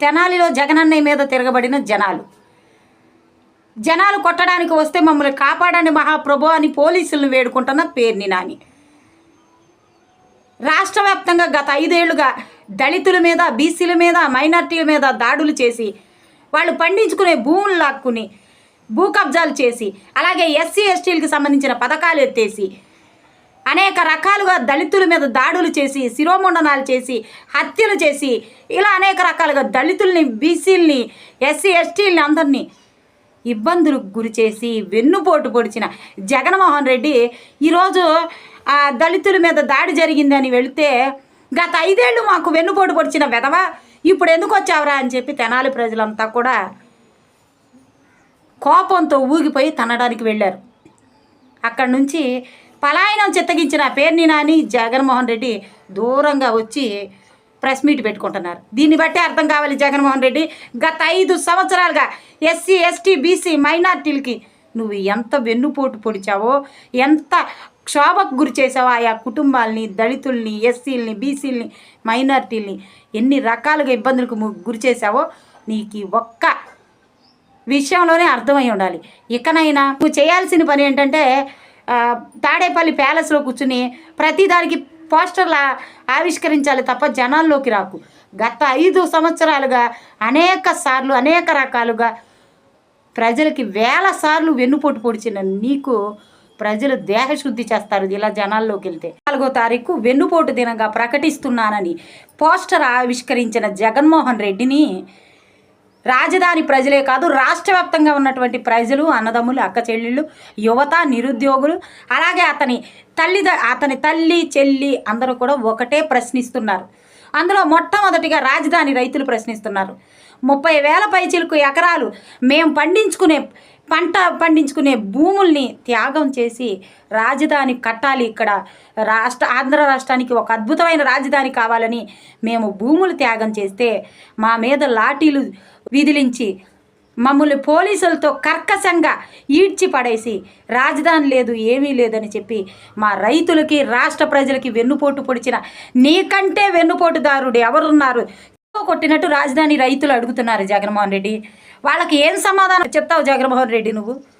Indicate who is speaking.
Speaker 1: తెనాలిలో జగనన్నయ్య మీద తిరగబడిన జనాలు. జనాలు కొట్టడానికి వస్తే మమ్మల్ని కాపాడండి మహాప్రభు అని పోలీసులను వేడుకుంటున్న పేర్ని నాని. రాష్ట్ర వ్యాప్తంగా గత ఐదేళ్ళుగా దళితుల మీద బీసీల మీద మైనార్టీల మీద దాడులు చేసి వాళ్ళు పండించుకునే భూములు లాక్కుని భూ కబ్జాలు చేసి అలాగే ఎస్సీ ఎస్టీలకు సంబంధించిన పథకాలు ఎత్తేసి అనేక రకాలుగా దళితుల మీద దాడులు చేసి శిరోముండనాలు చేసి హత్యలు చేసి ఇలా అనేక రకాలుగా దళితుల్ని బీసీల్ని ఎస్సీ ఎస్టీలని అందరినీ ఇబ్బందులకు గురి చేసి వెన్నుపోటు పొడిచిన జగన్మోహన్ రెడ్డి ఈరోజు ఆ దళితుల మీద దాడి జరిగిందని వెళితే గత ఐదేళ్ళు మాకు వెన్నుపోటు పొడిచిన వెధవ ఇప్పుడు ఎందుకు వచ్చావురా అని చెప్పి తెనాలి ప్రజలంతా కూడా కోపంతో ఊగిపోయి తనడానికి వెళ్ళారు. అక్కడి నుంచి పలాయనం చిత్తగించిన పేర్ని నాని జగన్మోహన్ రెడ్డి దూరంగా వచ్చి ప్రెస్ మీట్ పెట్టుకుంటున్నారు. దీన్ని బట్టి అర్థం కావాలి జగన్మోహన్ రెడ్డి గత ఐదు సంవత్సరాలుగా ఎస్సీ ఎస్టీ బీసీ మైనార్టీలకి నువ్వు ఎంత వెన్నుపోటు పొడిచావో ఎంత క్షోభకు గురి చేసావో ఆయా కుటుంబాలని దళితుల్ని ఎస్సీలని బీసీలని మైనార్టీల్ని ఎన్ని రకాలుగా ఇబ్బందులకు గురి చేసావో నీకు ఒక్క విషయంలోనే అర్థమై ఉండాలి. ఇకనైనా నువ్వు చేయాల్సిన పని ఏంటంటే తాడేపల్లి ప్యాలెస్లో కూర్చుని ప్రతిదానికి పోస్టర్ల ఆవిష్కరించాలి తప్ప జనాల్లోకి రాకు. గత ఐదు సంవత్సరాలుగా అనేక సార్లు అనేక రకాలుగా ప్రజలకి వేల సార్లు వెన్నుపోటు పొడిచిన నీకు ప్రజలు దేహశుద్ధి చేస్తారు ఇలా జనాల్లోకి వెళ్తే. నాలుగో తారీఖు వెన్నుపోటు దినంగా ప్రకటిస్తున్నానని పోస్టర్ ఆవిష్కరించిన జగన్మోహన్ రెడ్డిని రాజధాని ప్రజలే కాదు రాష్ట్ర వ్యాప్తంగా ఉన్నటువంటి ప్రజలు అన్నదమ్ములు అక్క చెల్లెళ్ళు యువత నిరుద్యోగులు అలాగే అతని తల్లి అతని తల్లి చెల్లి అందరూ కూడా ఒకటే ప్రశ్నిస్తున్నారు. అందులో మొట్టమొదటిగా రాజధాని రైతులు ప్రశ్నిస్తున్నారు. ముప్పై వేల పైచిలకు ఎకరాలు మేము పండించుకునే పంట పండించుకునే భూముల్ని త్యాగం చేసి రాజధాని కట్టాలి ఇక్కడ. రాష్ట్ర ఆంధ్ర రాష్ట్రానికి ఒక అద్భుతమైన రాజధాని కావాలని మేము భూములు త్యాగం చేస్తే మా మీద లాఠీలు విదిలించి మమ్మల్ని పోలీసులతో కర్కశంగా ఈడ్చి పడేసి రాజధాని లేదు ఏమీ లేదని చెప్పి మా రైతులకి రాష్ట్ర ప్రజలకి వెన్నుపోటు పొడిచిన నీకంటే వెన్నుపోటుదారుడు ఎవరున్నారు? కొట్టినట్టు రాజధాని రైతులు అడుగుతున్నారు జగన్మోహన్ రెడ్డి. వాళ్ళకి ఏం సమాధానం చెప్తావు జగన్మోహన్ రెడ్డి నువ్వు?